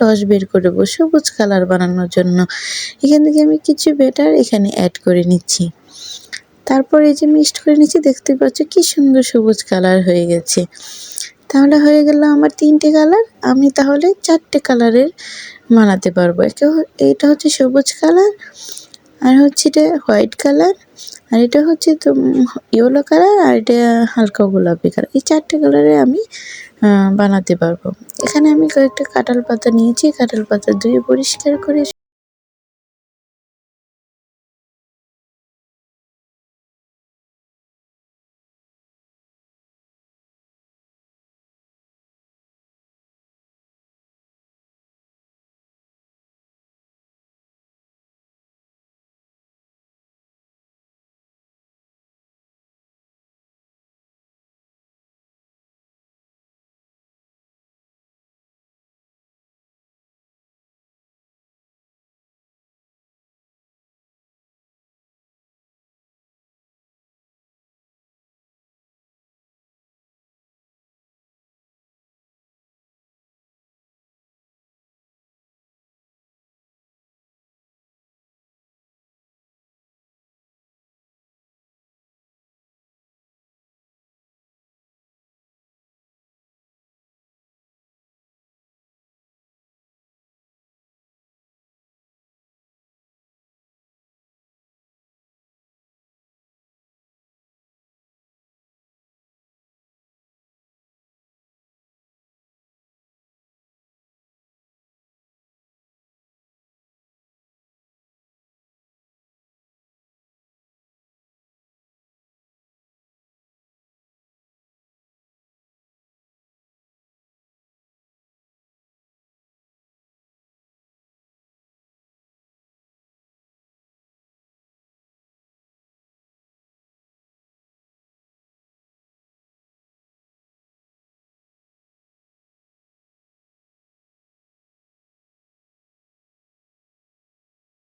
রস বের করব সবুজ কালার বানানোর জন্য। এখান থেকে আমি কিছু বেটার এখানে অ্যাড করে নিচ্ছি। তারপর এই যে মিক্সড করে নিচ্ছি, দেখতে পাচ্ছ কি সুন্দর সবুজ কালার হয়ে গেছে। তাহলে হয়ে গেল আমার তিনটে কালার। আমি তাহলে চারটে কালারের বানাতে পারব। এটা হচ্ছে সবুজ কালার, আর হচ্ছে এটা হোয়াইট কালার, আর এটা হচ্ছে তো ইয়েলো কালার, আর এটা হালকা গোলাপি কালার। এই চারটে কালারে আমি বানাতে পারব। এখানে আমি কয়েকটা কাঁঠাল পাতা নিয়েছি। কাঁঠাল পাতা ধুয়ে পরিষ্কার করে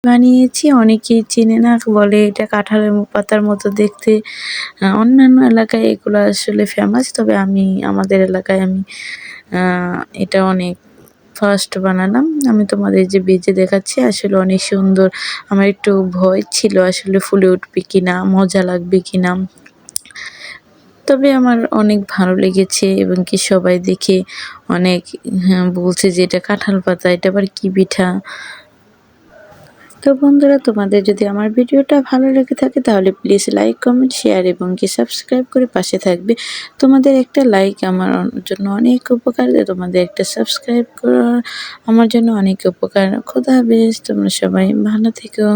বানিয়েছি অনেকেই চেনে না বলে এটা কাঁঠালের পাতার মতো দেখতে। অন্যান্য এলাকায় এগুলো আসলে ফেমাস তবে আমি আমাদের এলাকায় আমি এটা অনেক ফার্স্ট বানালাম। আমি তোমাদের যে বেজে দেখাচ্ছি আসলে অনেক সুন্দর। আমার একটু ভয় ছিল আসলে ফুলে উঠবে কিনা মজা লাগবে কিনা। তবে আমার অনেক ভালো লেগেছে এবং কি সবাই দেখে অনেক হ্যাঁ, বলছে যে এটা কাঁঠাল পাতা এটা আবার কি পিঠা? তো বন্ধুরা, তোমাদের যদি আমার ভিডিওটা ভালো লেগে থাকে, তাহলে প্লিজ লাইক কমেন্ট শেয়ার এবং কি সাবস্ক্রাইব করে পাশে থাকবে। তোমাদের একটা লাইক আমার জন্য অনেক উপকার তোমাদের একটা সাবস্ক্রাইব করা আমার জন্য অনেক উপকার। খোদা হাফেজ, তোমরা সবাই ভালো থেকো।